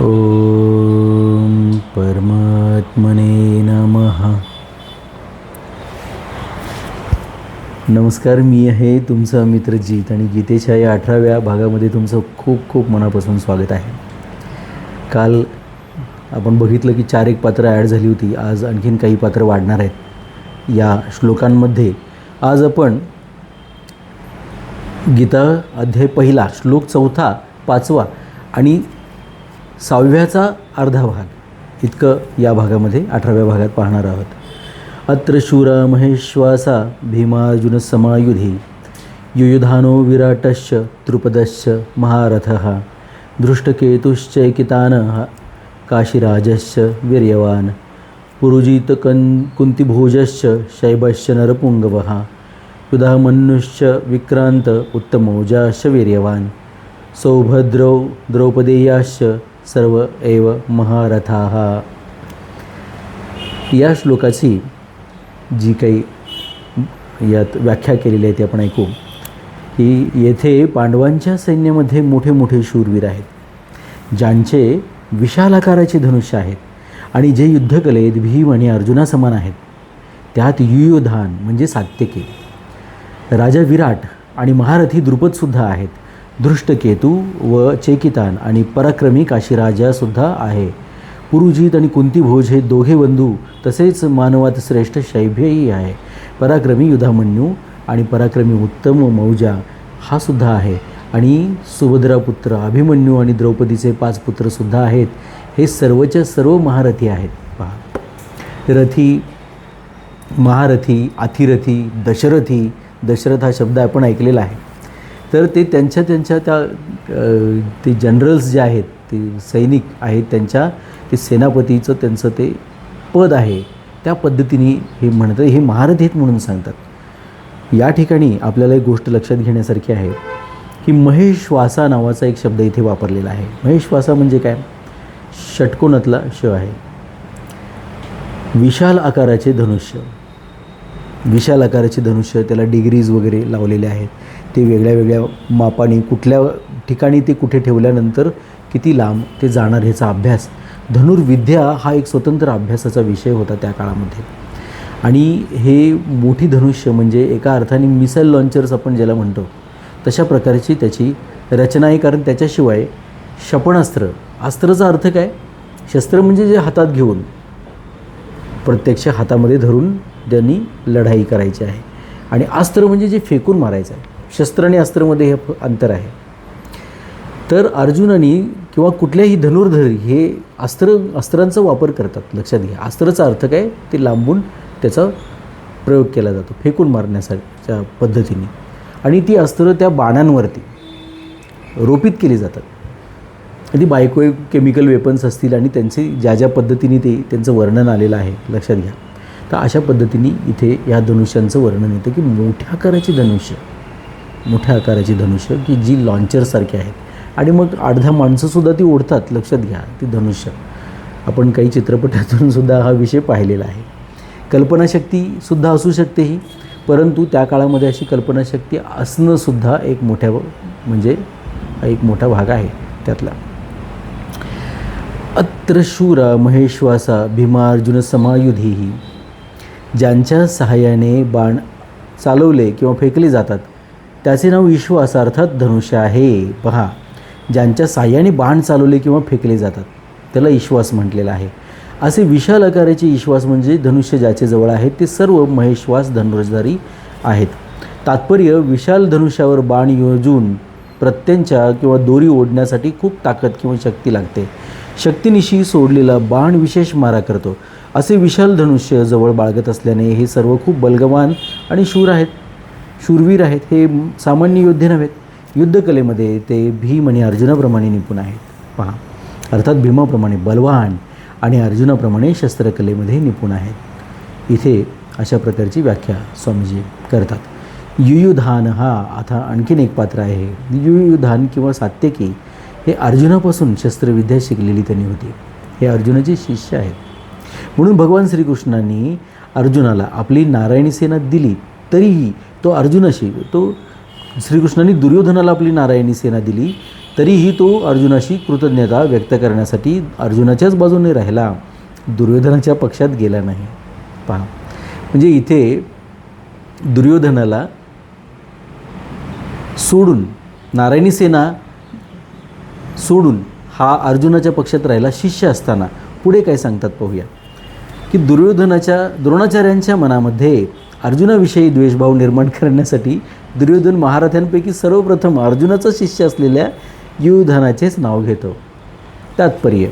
ॐ परमात्मने नमः. नमस्कार मी आहे तुमचा मित्र जीत आणि गीतेच्या या अठराव्या भागामध्ये तुमचं खूप खूप मनापासून स्वागत आहे. काल आपण बघितलं की चार एक पात्रं ॲड झाली होती आज आणखीन काही पात्र वाढणार आहेत. या श्लोकांमध्ये आज आपण गीता अध्याय पहिला श्लोक चौथा पाचवा आणि सहाव्याचा अर्धा भाग इतकं या भागामध्ये अठराव्या भागात पाहणार आहोत. अत्र शूर महेश्वासा भीमार्जुन समायुधी. युयुधानो विराटश्च द्रुपदश्च महारथः. दृष्टकेतुश्चैकितान काशीराजश्च वीर्यवान. पुरुजित कन् कुन्तिभोजश्च शैबश्च नरपुङ्गवः. युधामन्युश्च विक्रान्त उत्तमौजाश्च वीर्यवान्. सौभद्रौ द्रौपदेयाश्च सर्व एव महारथा. या श्लोकाची जी काही यात व्याख्या केलेली आहे ती आपण ऐकू. की येथे पांडवांच्या सैन्यामध्ये मोठे मोठे शूरवीर आहेत ज्यांचे विशाल आकाराचे धनुष्य आहेत आणि जे युद्धकलेत भीम आणि अर्जुनासमान आहेत. त्यात युयुधान म्हणजे सात्यकी राजा विराट आणि महारथी द्रुपदसुद्धा आहेत. धृष्टकेतू व चेकितान आणि पराक्रमी काशीराजासुद्धा आहे. पुरुजित आणि कुंतीभोज हे दोघे बंधू तसेच मानवात श्रेष्ठ शैभ्यही आहे. पराक्रमी युधामन्यू आणि पराक्रमी उत्तम मौजा हा सुद्धा आहे. आणि सुभद्रा पुत्र अभिमन्यू आणि द्रौपदीचे पाच पुत्रसुद्धा आहेत. हे सर्वच्या सर्व महारथी आहेत. पहा. रथी महारथी अथिरथी दशरथी दशरथ हा शब्द आपण ऐकलेला आहे. तर ते त्यांच्या त्यांच्या त्या ते जनरल्स जे आहेत ते सैनिक आहेत त्यांच्या ते सेनापतीचं त्यांचं ते पद आहे. त्या पद्धतीने हे म्हणतात हे महारथी आहेत म्हणून सांगतात. या ठिकाणी आपल्याला एक गोष्ट लक्षात घेण्यासारखी आहे की महेश्वासा नावाचा एक शब्द इथे वापरलेला आहे. महेश्वासा म्हणजे काय? षटकोनातला श आहे. विशाल आकाराचे धनुष्य. विशाल आकाराचे धनुष्य त्याला डिग्रीज वगैरे लावलेले आहेत. ते वेगळ्या वेगळ्या मापाने कुठल्या ठिकाणी ते कुठे ठेवल्यानंतर किती लांब ते जाणार ह्याचा अभ्यास. धनुर्विद्या हा एक स्वतंत्र अभ्यासाचा विषय होता त्या काळामध्ये. आणि हे मोठी धनुष्य म्हणजे एका अर्थाने मिसाईल लॉन्चर्स आपण ज्याला म्हणतो तशा प्रकारची त्याची रचना आहे. कारण त्याच्याशिवाय क्षपणास्त्र अस्त्राचा अर्थ काय? शस्त्र म्हणजे जे हातात घेऊन प्रत्यक्ष हातामध्ये धरून त्यांनी लढाई करायची आहे. आणि अस्त्र म्हणजे जे फेकून मारायचं आहे. शस्त्र आणि अस्त्रमध्ये हे अंतर आहे. तर अर्जुनानी किंवा कुठल्याही धनुर्धर हे अस्त्र अस्त्रांचा वापर करतात लक्षात घ्या. अस्त्राचा अर्थ काय? ते लांबून त्याचा प्रयोग केला जातो फेकून मारण्यासाठीच्या पद्धतीने. आणि ती अस्त्र त्या बाणांवरती रोपित केली जातात. ती बायको केमिकल वेपन्स असतील आणि त्यांचे ज्या ज्या पद्धतीने ते त्यांचं वर्णन आलेलं आहे लक्षात घ्या. तर अशा पद्धतीने इथे या धनुष्यांचं वर्णन येतं की मोठ्या आकाराचे धनुष्य मोठ्या आकाराची धनुष्य की जी लॉन्चरसारखी आहेत. आणि मग अर्धा माणसंसुद्धा ती ओढतात. लक्षात घ्या ती धनुष्य. आपण काही चित्रपटातून सुद्धा हा विषय पाहिलेला आहे. कल्पनाशक्तीसुद्धा असू शकते ही परंतु त्या काळामध्ये अशी कल्पनाशक्ती असणंसुद्धा एक मोठ्या म्हणजे एक मोठा भाग आहे त्यातला. अत्र शूरा महेश्वासा भीमार्जुन समायुधीही ज्यांच्या सहाय्याने बाण चालवले किंवा फेकले जातात त्याचे नाव विश्वास अर्थात धनुष्य आहे. पहा ज्यांच्या साह्याने बाण चालवले किंवा फेकले जातात त्याला विश्वास म्हटलेला आहे. असे विशाल आकाराचे ईश्वास म्हणजे धनुष्य ज्याचे जवळ आहेत ते सर्व महेश्वास धनुर्धारी आहेत. तात्पर्य विशाल धनुष्यावर बाण योजून प्रत्यंच्या किंवा दोरी ओढण्यासाठी खूप ताकद किंवा शक्ती लागते. शक्तीनिशी सोडलेला बाण विशेष मारा करतो. असे विशाल धनुष्य जवळ बाळगत असल्याने हे सर्व खूप बलगवान आणि शूर आहेत. शूरवीर आहेत हे सामान्य योद्धे नव्हेत. युद्धकलेमध्ये ते भीम आणि अर्जुनाप्रमाणे निपुण आहेत. पहा अर्थात भीमाप्रमाणे बलवान आणि अर्जुनाप्रमाणे शस्त्रकलेमध्ये निपुण आहेत. इथे अशा प्रकारची व्याख्या स्वामीजी करतात. युयुधान हा आता आणखीन एक पात्र आहे. युयुधान किंवा सात्यकी हे अर्जुनापासून शस्त्रविद्या शिकलेली त्यांनी होती. हे अर्जुनाचे शिष्य आहेत. म्हणून भगवान श्रीकृष्णांनी अर्जुनाला आपली नारायणी सेना दिली तरीही तो अर्जुनाशी तो श्रीकृष्णांनी दुर्योधनाला आपली नारायणी सेना दिली तरीही तो अर्जुनाशी कृतज्ञता व्यक्त करण्यासाठी अर्जुनाच्याच बाजूने राहिला दुर्योधनाच्या पक्षात गेला नाही. पहा म्हणजे इथे दुर्योधनाला सोडून नारायणी सेना सोडून हा अर्जुनाच्या पक्षात राहिला शिष्य असताना. पुढे काय सांगतात पाहूया की दुर्योधनाच्या द्रोणाचार्यांच्या मनामध्ये अर्जुनाविषयी द्वेषभाव निर्माण करण्यासाठी दुर्योधन महाराथ्यांपैकी सर्वप्रथम अर्जुनाचा शिष्य असलेल्या युधानाचेच नाव घेतो. तात्पर्य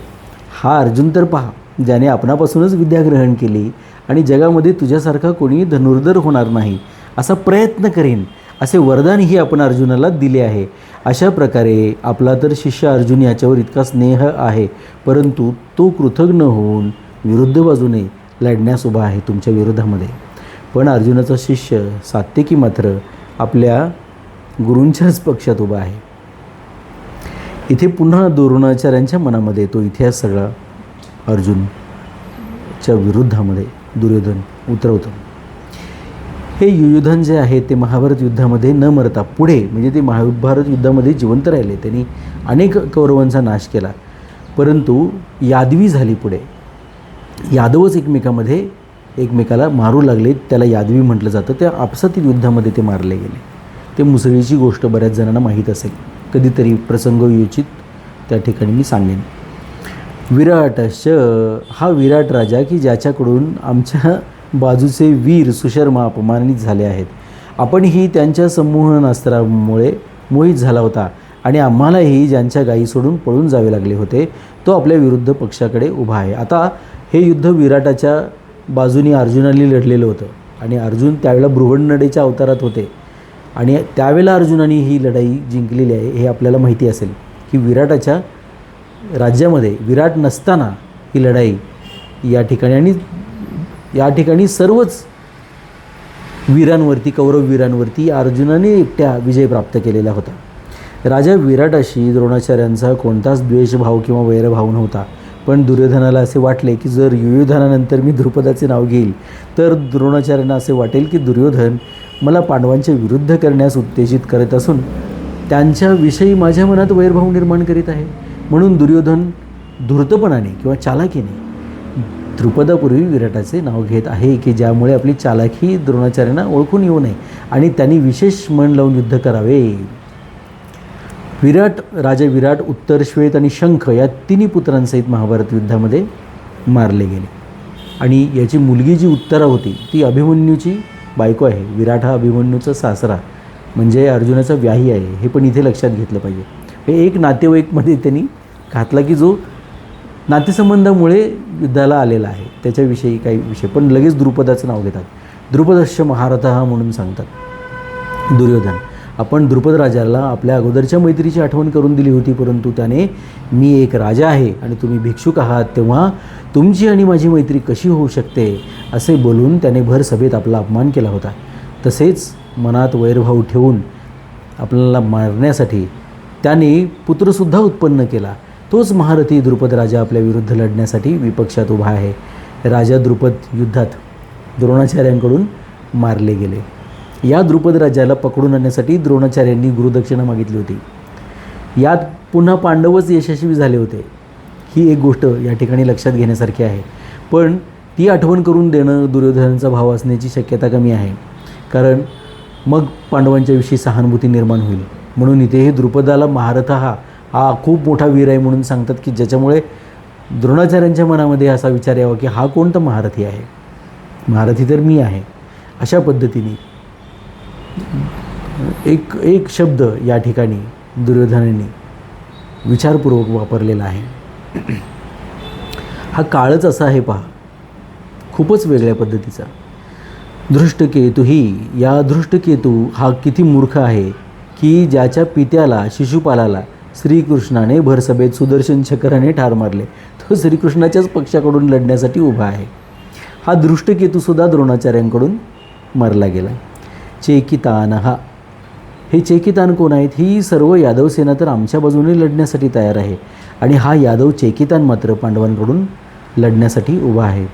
हा अर्जुन तर पहा ज्याने आपणापासूनच विद्या ग्रहण केली आणि जगामध्ये तुझ्यासारखा कोणी धनुर्धर होणार नाही असा प्रयत्न करेन असे वरदानही आपण अर्जुनाला दिले आहे. अशा प्रकारे आपला तर शिष्य अर्जुन याच्यावर इतका स्नेह आहे परंतु तो कृतज्ञ होऊन विरुद्ध बाजूने लढण्यास उभा आहे तुमच्या विरोधामध्ये. पण अर्जुनाचा शिष्य सात्यकी मात्र आपल्या गुरूंच्याच पक्षात उभा आहे. इथे पुन्हा द्रोणाचार्यांच्या मनामध्ये तो इतिहास सगळा. अर्जुनच्या विरुद्धामध्ये दुर्योधन उतरवतो. हे युयुधन जे आहे ते महाभारत युद्धामध्ये न मरता पुढे म्हणजे ते महाभारत युद्धामध्ये जिवंत राहिले. त्यांनी अनेक कौरवांचा नाश केला. परंतु यादवी झाली पुढे. यादवच एकमेकामध्ये एकमेकाला मारू लागले त्याला यादवी म्हटलं जातं. त्या आपसातील युद्धामध्ये ते मारले गेले. ते मुसळीची गोष्ट बऱ्याच जणांना माहीत असेल. कधीतरी प्रसंगयोचित त्या ठिकाणी मी सांगेन. विराट हा विराट राजा की ज्याच्याकडून आमच्या बाजूचे वीर सुशर्मा अपमानित झाले आहेत. आपणही त्यांच्या संमोहनास्त्रामुळे मोहित झाला होता आणि आम्हालाही ज्यांच्या गायी सोडून पळून जावे लागले होते तो आपल्या विरुद्ध पक्षाकडे उभा आहे. आता हे युद्ध विराटाच्या बाजूनी अर्जुनाने लढलेलं होतं. आणि अर्जुन त्यावेळेला बृहणनडेच्या अवतारात होते. आणि त्यावेळेला अर्जुनाने ही लढाई जिंकलेली आहे हे आपल्याला माहिती असेल की विराटाच्या राज्यामध्ये विराट नसताना ही लढाई या ठिकाणी आणि या ठिकाणी सर्वच वीरांवरती कौरव वीरांवरती अर्जुनाने एकट्या विजय प्राप्त केलेला होता. राजा विराटाशी द्रोणाचार्यांचा कोणताच द्वेषभाव किंवा वैरभाव नव्हता. पण दुर्योधनाला असे वाटले की जर युयोधनानंतर मी द्रुपदाचे नाव घेईल तर द्रोणाचार्यांना असे वाटेल की दुर्योधन मला पांडवांच्या विरुद्ध करण्यास उत्तेजित करत असून त्यांच्याविषयी माझ्या मनात वैरभाव निर्माण करीत आहे. म्हणून दुर्योधन धूर्तपणाने किंवा चालाकीने द्रुपदापूर्वी विराटाचे नाव घेत आहे की ज्यामुळे आपली चालाकी द्रोणाचार्यांना ओळखून येऊ नये आणि त्यांनी विशेष मन लावून युद्ध करावे. विराट राजा विराट उत्तर श्वेत आणि शंख या तिन्ही पुत्रांसहित महाभारत युद्धामध्ये मारले गेले. आणि याची मुलगी जी उत्तरा होती ती अभिमन्यूची बायको आहे. विराट हा अभिमन्यूचा सासरा. म्हणजे अर्जुनाचा व्याही आहे. हे पण इथे लक्षात घेतलं पाहिजे. हे एक नातेवाईकमध्ये त्यांनी घातला की जो नातेसंबंधामुळे युद्धाला आलेला आहे. त्याच्याविषयी काही विषय. पण लगेच द्रुपदाचं नाव घेतात. द्रुपदश्य महारथ हा म्हणून सांगतात. दुर्योधन. आपण द्रुपद राजाला आपल्या अगोदरच्या मैत्रीची आठवण करून दिली होती परंतु त्याने मी एक राजा आहे आणि तुम्ही भिक्षुक आहात तेव्हा तुमची आणि माझी मैत्री कशी होऊ शकते? असे बोलून त्याने भर सभेत आपला अपमान केला होता. तसेच मनात वैरभाव ठेवून आपल्याला मारण्यासाठी त्याने पुत्रसुद्धा उत्पन्न केला. तोच महारथी द्रुपद राजा आपल्या विरुद्ध लढण्यासाठी विपक्षात उभा आहे. राजा द्रुपद युद्धात द्रोणाचार्यांकडून मारले गेले. या द्रुपद राजाला पकडून आणण्यासाठी द्रोणाचार्यांनी गुरुदक्षिणा मागितली होती. यात पुन्हा पांडवच यशस्वी झाले होते. ही एक गोष्ट या ठिकाणी लक्षात घेण्यासारखी आहे. पण ती आठवण करून देणं दुर्योधनाचा भाव असण्याची शक्यता कमी आहे. कारण मग पांडवांच्याविषयी सहानुभूती निर्माण होईल. म्हणून इथे हे द्रुपदाला महारथ हा हा खूप मोठा वीर आहे म्हणून सांगतात की ज्याच्यामुळे द्रोणाचार्यांच्या मनामध्ये असा विचार यावा की हा कोणता महारथी आहे? महारथी तर मी आहे. अशा पद्धतीने एक एक शब्द या ठिकाणी दुर्योधनाने विचारपूर्वक वापरलेला आहे. हा काळच असा आहे पहा. खूपच वेगळ्या पद्धतीचा. धृष्टकेतू ही या धृष्टकेतू हा किती मूर्ख आहे की ज्याच्या पित्याला शिशुपालाला श्रीकृष्णाने भरसभेत सुदर्शन चक्राने ठार मारले. तो श्रीकृष्णाच्याच पक्षाकडून लढण्यासाठी उभा आहे. हा दृष्टकेतूसुद्धा द्रोणाचार्यांकडून मारला गेला. चेकितान. हा हे चेकितान कोण आहेत? ही सर्व यादव सेना तर आमच्या बाजूने लढण्यासाठी तयार आहे. आणि हा यादव चेकितान मात्र पांडवांकडून लढण्यासाठी उभा आहे.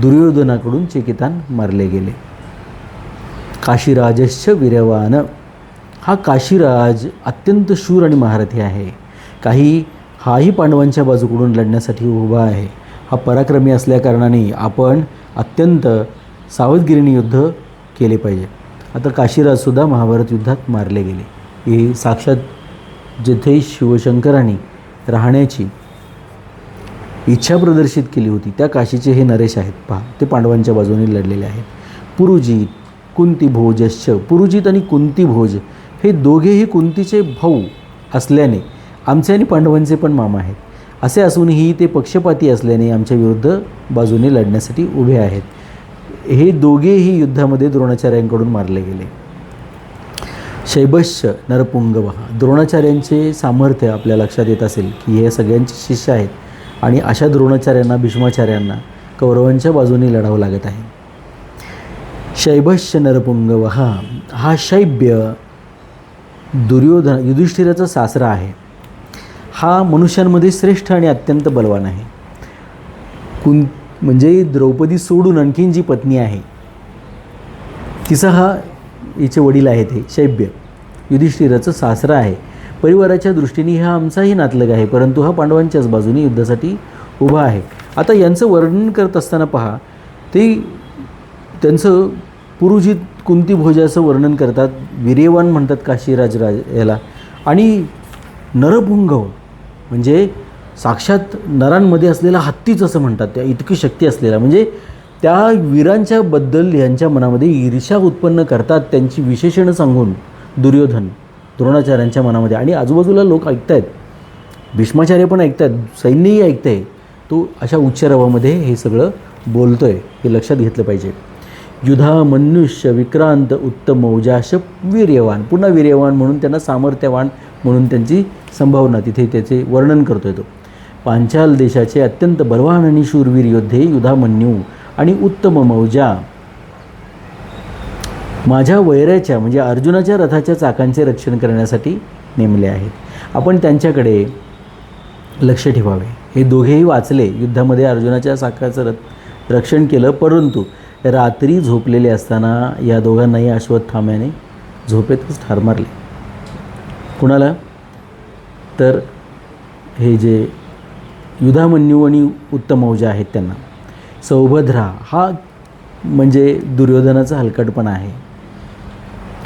दुर्योधनाकडून चेकितान मारले गेले. काशीराजश्च वीर्यवान हा काशीराज अत्यंत शूर आणि महारथी आहे. काही हाही पांडवांच्या बाजूकडून लढण्यासाठी उभा आहे. हा पराक्रमी असल्याकारणाने आपण अत्यंत सावधगिरीने युद्ध केले पाहिजे. आता काशीराजसुद्धा महाभारत युद्धात मारले गेले. हे साक्षात जेथे शिवशंकरांनी राहण्याची इच्छा प्रदर्शित केली होती त्या काशीचे हे नरेश आहेत. पहा ते पांडवांच्या बाजूने लढलेले आहेत. कुंती भोजश्च पुरुजित आणि कुंती भोज हे दोघेही कुंतीचे भाऊ असल्याने आमचे आणि पांडवांचे पण मामा आहेत. असे असूनही ते पक्षपाती असल्याने आमच्या विरुद्ध बाजूने लढण्यासाठी उभे आहेत. हे दोघेही युद्धामध्ये द्रोणाचार्यांकडून मारले गेले. शैबश्य नरपुंगव. द्रोणाचार्यांचे सामर्थ्य आपल्या लक्षात येत असेल की हे सगळ्यांचे शिष्य आहेत आणि अशा द्रोणाचार्यांना भीष्माचार्यांना कौरवांच्या बाजूने लढावं लागत आहे. शैबश्च नरपुंगव. हा हा शैब्य दुर्योधन युधिष्ठिराचा सासरा आहे. हा मनुष्यांमध्ये श्रेष्ठ आणि अत्यंत बलवान आहे. कुं म्हणजे द्रौपदी सोडून आणखीन जी पत्नी आहे तिचा हा हिचे वडील आहेत हे शैब्य. युधिष्ठिराचं सासरा आहे. परिवाराच्या दृष्टीने हा आमचाही नातलग आहे परंतु हा पांडवांच्याच बाजूने युद्धासाठी उभा आहे. आता यांचं वर्णन करत असताना पहा ते त्यांचं पुरुजित कुंती भोजाचं वर्णन करतात वीर्यवान म्हणतात काशीराज राज याला. आणि नरपुंगव म्हणजे साक्षात नरांमध्ये असलेला हत्तीच असं म्हणतात. त्या इतकी शक्ती असलेला. म्हणजे त्या वीरांच्याबद्दल यांच्या मनामध्ये ईर्ष्या उत्पन्न करतात त्यांची विशेषणं सांगून दुर्योधन द्रोणाचार्यांच्या मनामध्ये. आणि आजूबाजूला लोक ऐकत आहेत भीष्माचार्य पण ऐकत आहेत सैन्यही ऐकत आहे तो अशा उच्चारावामध्ये हे सगळं बोलतो आहे हे लक्षात घेतलं पाहिजे. युधा मनुष्य विक्रांत उत्तम औजाश वीर्यवान. पुन्हा वीर्यवान म्हणून त्यांना सामर्थ्यवान म्हणून त्यांची संभावना. तिथे त्याचे वर्णन करतोय तो. पांचाल देशाचे अत्यंत बलवान आणि शूरवीर योद्धे युधामन्यू आणि उत्तम मौजा. माझ्या वैराच्या म्हणजे अर्जुनाच्या रथाच्या चाकांचे रक्षण करण्यासाठी नेमले आहेत. आपण त्यांच्याकडे लक्ष ठेवावे. हे दोघेही वाचले युद्धामध्ये अर्जुनाच्या चाकाचं रथ रक्षण केलं परंतु रात्री झोपलेले असताना या दोघांनाही अश्वत्थाम्याने झोपेतच ठार मारले. कुणाला? तर हे जे युधामन्यू आणि उत्तमौजा आहेत त्यांना. सौभद्रा हा म्हणजे दुर्योधनाचा हलकटपणा आहे.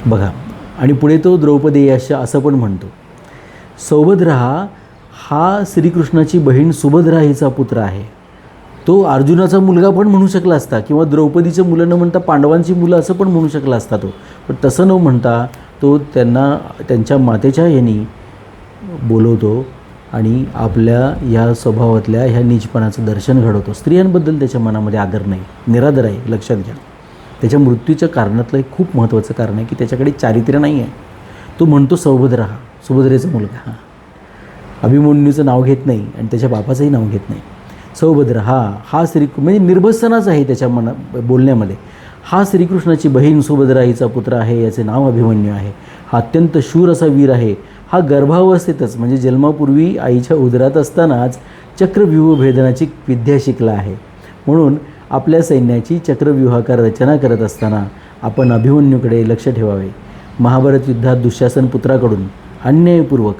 बघा आणि पुढे तो द्रौपदी यश असं पण म्हणतो. सौभद्रा हा श्रीकृष्णाची बहीण सुभद्रा हिचा पुत्र आहे. तो अर्जुनाचा मुलगा पण म्हणू शकला असता किंवा द्रौपदीचं मुलं न म्हणता पांडवांची मुलं असं पण म्हणू शकला असता तो. पण तसं न म्हणता तो त्यांना त्यांच्या मातेच्या यांनी बोलवतो आणि आपल्या या स्वभावातल्या ह्या नीचपणाचं दर्शन घडवतो. स्त्रियांबद्दल त्याच्या मनामध्ये आदर नाही निरादर आहे लक्षात घ्या. त्याच्या मृत्यूच्या कारणातलं एक खूप महत्त्वाचं कारण आहे की त्याच्याकडे चारित्र्य नाही आहे. तो म्हणतो सौभद्रा हा सुभद्रेचा मुलगा हा. अभिमन्यूचं नाव घेत नाही आणि त्याच्या बापाचंही नाव घेत नाही. सौभद्र हा हा श्री म्हणजे निर्भसनाच आहे त्याच्या मना बोलण्यामध्ये. हा श्रीकृष्णाची बहीण सुभद्रा हिचा पुत्र आहे याचे नाव अभिमन्यू आहे. हा अत्यंत शूर असा वीर आहे. हा गर्भावस्थेतच म्हणजे जन्मापूर्वी आईच्या उदरात असतानाच चक्रव्यूह भेदनाची विद्या शिकला आहे. म्हणून आपल्या सैन्याची चक्रव्यूहाकार रचना करत असताना आपण अभिमन्यूकडे लक्ष ठेवावे. महाभारत युद्धात दुःशासन पुत्राकडून अन्यायपूर्वक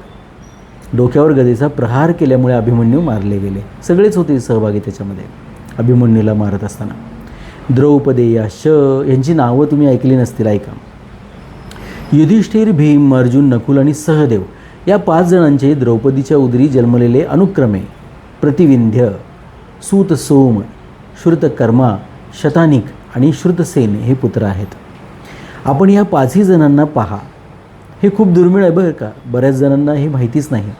डोक्यावर गदेचा प्रहार केल्यामुळे अभिमन्यू मारले गेले. सगळेच होते सहभागी त्याच्यामध्ये. अभिमन्यूला मारत असताना. द्रौपदेया श यांची नावं तुम्ही ऐकली नसतील ऐका. युधिष्ठिर भीम अर्जुन नकुल आणि सहदेव या पाच जणांचे द्रौपदीच्या उदरी जन्मलेले अनुक्रमे. प्रतिविंध्य सूत सोम श्रुतकर्मा शतानिक आणि श्रुतसेन हे पुत्र आहेत. आपण या पाचही जणांना पहा. हे खूप दुर्मिळ आहे बरं का? बऱ्याच जणांना हे माहितीच नाही.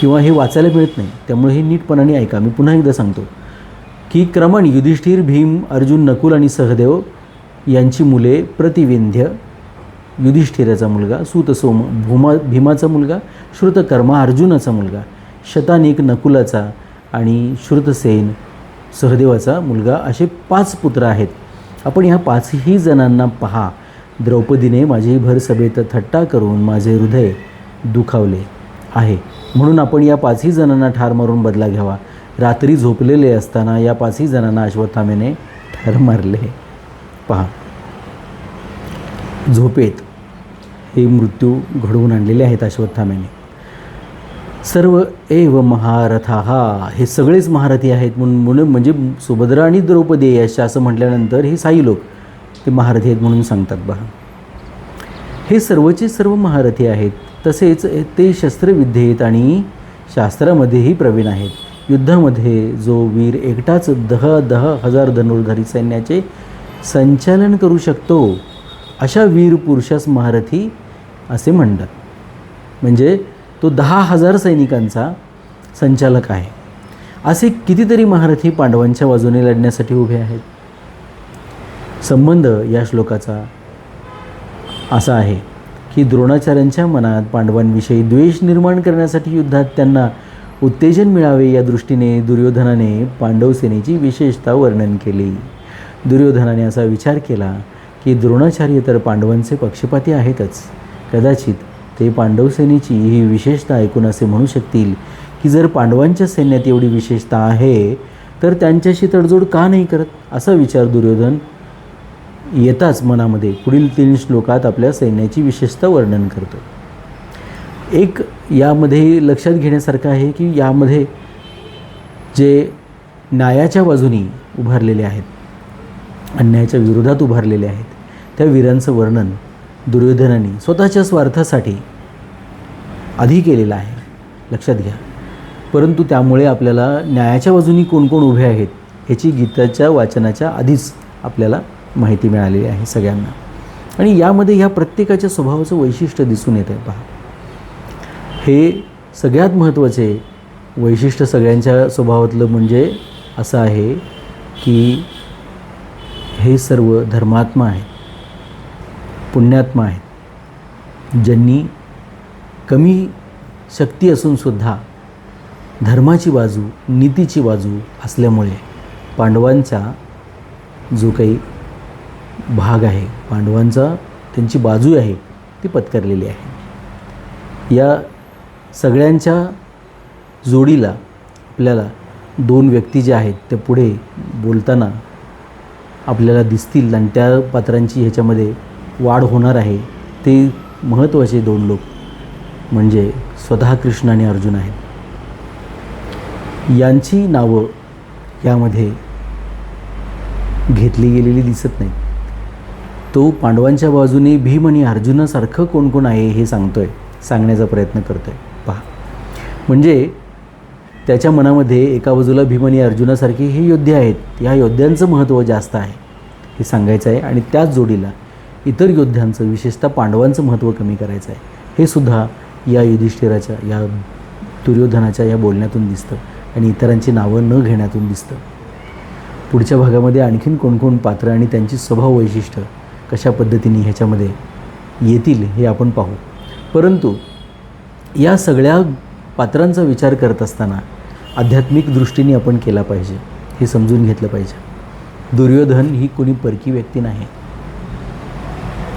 किंवा हे वाचायला मिळत नाही. त्यामुळे हे नीटपणाने ऐका. मी पुन्हा एकदा सांगतो की क्रमण युधिष्ठिर भीम अर्जुन नकुल आणि सहदेव यांची मुले प्रतिविंध्य युधिष्ठिराचा मुलगा सूतसोम भूमा भीमाचा मुलगा श्रुतकर्मा अर्जुनाचा मुलगा शतानिक नकुलाचा आणि श्रुतसेन सहदेवाचा मुलगा असे पाच पुत्र आहेत. आपण ह्या पाचही जणांना पहा. द्रौपदीने माझी भर सभेत थट्टा करून माझे हृदय दुखावले आहे. म्हणून आपण या पाचही जणांना ठार मारून बदला घ्यावा. रात्री झोपलेले असताना या पाचही जणांना अश्वत्थामेने ठार मारले. पहा. झोपेत हे मृत्यू घडवून आणलेले आहेत अश्वत्थामेने सर्व एव महारथा हा हे सगळेच महारथी आहेत म्हणून म्हणून म्हणजे सुभद्रा आणि द्रौपदी अशा असं म्हटल्यानंतर हे साई लोक ते महारथी आहेत म्हणून सांगतात बघा. हे सर्वचे सर्व महारथी आहेत तसेच ते शस्त्रविद्येत आणि शास्त्रामध्येही प्रवीण आहेत. युद्धामध्ये जो वीर एकटाच दहा दहा हजार धनुर्धारी सैन्याचे संचालन करू शकतो अशा वीर पुरुषास महारथी असे म्हणतात. म्हणजे तो दहा हजार सैनिकांचा संचालक आहे. असे कितीतरी महारथी पांडवांच्या बाजूने लढण्यासाठी उभे आहेत. संबंध या श्लोकाचा असा आहे की द्रोणाचार्यांच्या मनात पांडवांविषयी द्वेष निर्माण करण्यासाठी युद्धात त्यांना उत्तेजन मिळावे या दृष्टीने दुर्योधनाने पांडवसेनेची विशेषता वर्णन केली. दुर्योधनाने असा विचार केला की द्रोणाचार्य तर पांडवांचे पक्षपाती आहेतच. कदाचित ते पांडवसेनेची ही विशेषता ऐकून असे म्हणू शकतील की जर पांडवांच्या सैन्यात एवढी विशेषता आहे तर त्यांच्याशी तडजोड का नाही करत? असा विचार दुर्योधन येताच मनामध्ये पुढील तीन श्लोकात आपल्या सैन्याची विशेषता वर्णन करतो. एक यामध्ये लक्षात घेण्यासारखं आहे की यामध्ये जे न्यायाच्या बाजूनी उभारलेले आहेत अन्यायाच्या विरोधात उभारलेले आहेत त्या वीरांचं वर्णन दुर्योधनाने स्वतःच्या स्वार्थासाठी आधी केलेलं आहे. लक्षात घ्या. परंतु त्यामुळे आपल्याला न्यायाच्या बाजूनी कोण कोण उभे आहेत ह्याची गीताच्या वाचनाच्या आधीच आपल्याला माहिती मिळालेली आहे सगळ्यांना. आणि यामध्ये ह्या प्रत्येकाच्या स्वभावाचं वैशिष्ट्य दिसून येतं आहे पहा. हे सगळ्यात महत्त्वाचे वैशिष्ट्य सगळ्यांच्या स्वभावातलं म्हणजे असं आहे की हे सर्व धर्मात्मा आहेत. पुण्यात्मा आहेत. ज्यांनी कमी शक्ती असूनसुद्धा धर्माची बाजू नीतीची बाजू असल्यामुळे पांडवांचा जो काही भाग आहे पांडवांचा त्यांची बाजू आहे ती पत्करलेली आहे. या सगळ्यांच्या जोडीला आपल्याला दोन व्यक्ती जे आहेत ते पुढे बोलताना आपल्याला दिसतील आणि त्या पात्रांची ह्याच्यामध्ये वाढ होणार आहे ते महत्त्वाचे दोन लोक म्हणजे स्वतः कृष्ण आणि अर्जुन आहेत. यांची नावं यामध्ये घेतली गेलेली दिसत नाही तो पांडवांच्या बाजूने भीम आणि अर्जुनासारखं कोण कोण आहे हे सांगतो आहे सांगण्याचा प्रयत्न करतो आहे पहा. म्हणजे त्याच्या मनामध्ये एका बाजूला भीम आणि अर्जुनासारखे हे योद्धे आहेत या योद्ध्यांचं महत्त्व जास्त आहे हे सांगायचं आहे. आणि त्याच जोडीला इतर योद्ध्यांचं विशेषतः पांडवांचं महत्त्व कमी करायचं आहे. हे सुद्धा या युधिष्ठिराच्या या दुर्योधनाच्या या बोलण्यातून दिसतं आणि इतरांची नावं न घेण्यातून दिसतं. पुढच्या भागामध्ये आणखीन कोणकोण पात्र आणि त्यांची स्वभाव वैशिष्ट्य कशा पद्धतीने ह्याच्यामध्ये येतील हे आपण पाहू. परंतु या सगळ्या पात्रांचा विचार करत असताना आध्यात्मिक दृष्टीने आपण केला पाहिजे हे समजून घेतलं पाहिजे. दुर्योधन ही कोणी परकी व्यक्ती नाही.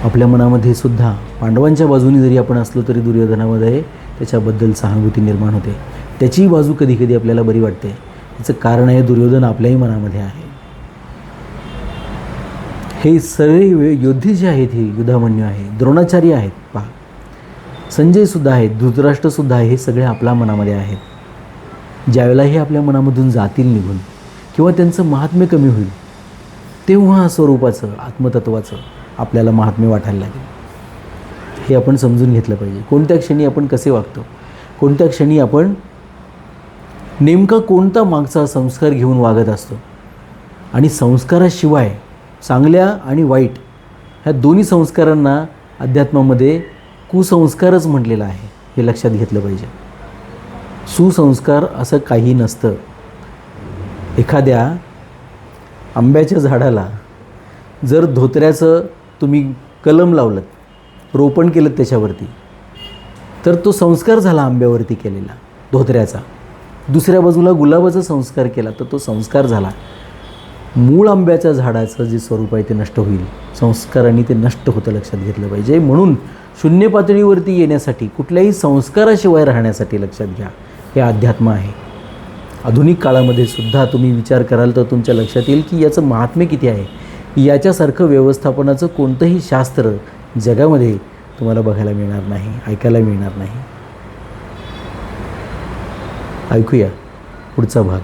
आपल्या मनामध्ये सुद्धा पांडवांच्या बाजूने जरी आपण असलो तरी दुर्योधनामध्ये त्याच्याबद्दल सहानुभूती निर्माण होते. त्याचीही बाजू कधी कधी आपल्याला बरी वाटते. याचं कारण आहे दुर्योधन आपल्याही मनामध्ये आहे. हे सर्व योद्धे जे आहेत हे युधामन्यू आहे द्रोणाचार्य आहेत पहा. संजयसुद्धा आहेत धृतराष्ट्रसुद्धा आहे हे सगळे आपल्या मनामध्ये आहेत. ज्यावेळेला हे आपल्या मनामधून जातील निघून किंवा त्यांचं महात्म्य कमी होईल तेव्हा स्वरूपाचं आत्मतत्वाचं आपल्याला महात्म्य वाटायला लागेल. हे आपण समजून घेतलं पाहिजे. कोणत्या क्षणी आपण कसे वागतो? कोणत्या क्षणी आपण नेमका कोणता मागचा संस्कार घेऊन वागत असतो? आणि संस्काराशिवाय चांगल्या आणि वाईट ह्या दोन्ही संस्कारांना अध्यात्मामध्ये कुसंस्कारच म्हटलेला आहे हे लक्षात घेतलं पाहिजे. सुसंस्कार असं काही नसतं. एखाद्या आंब्याच्या झाडाला जर धोत्र्याचं तुम्ही कलम लावलं रोपण केलं त्याच्यावरती. तर तो संस्कार झाला आंब्यावरती केलेला धोत्र्याचा. दुसऱ्या बाजूला गुलाबाचा संस्कार केला तर तो संस्कार झाला. मूळ आंब्याच्या झाडाचं जे स्वरूप आहे ते नष्ट होईल. संस्काराने ते नष्ट होतं लक्षात घेतलं पाहिजे. म्हणून शून्य पातळीवरती येण्यासाठी कुठल्याही संस्काराशिवाय राहण्यासाठी लक्षात घ्या. हे अध्यात्म आहे. आधुनिक काळामध्ये सुद्धा तुम्ही विचार कराल तर तुमच्या लक्षात येईल की याचं महात्म्य किती आहे. याच्यासारखं व्यवस्थापनाचं कोणतंही शास्त्र जगामध्ये तुम्हाला बघायला मिळणार नाही ऐकायला मिळणार नाही. ऐकूया पुढचा भाग.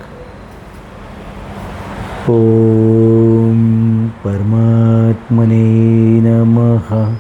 ओम परमात्मने नमः.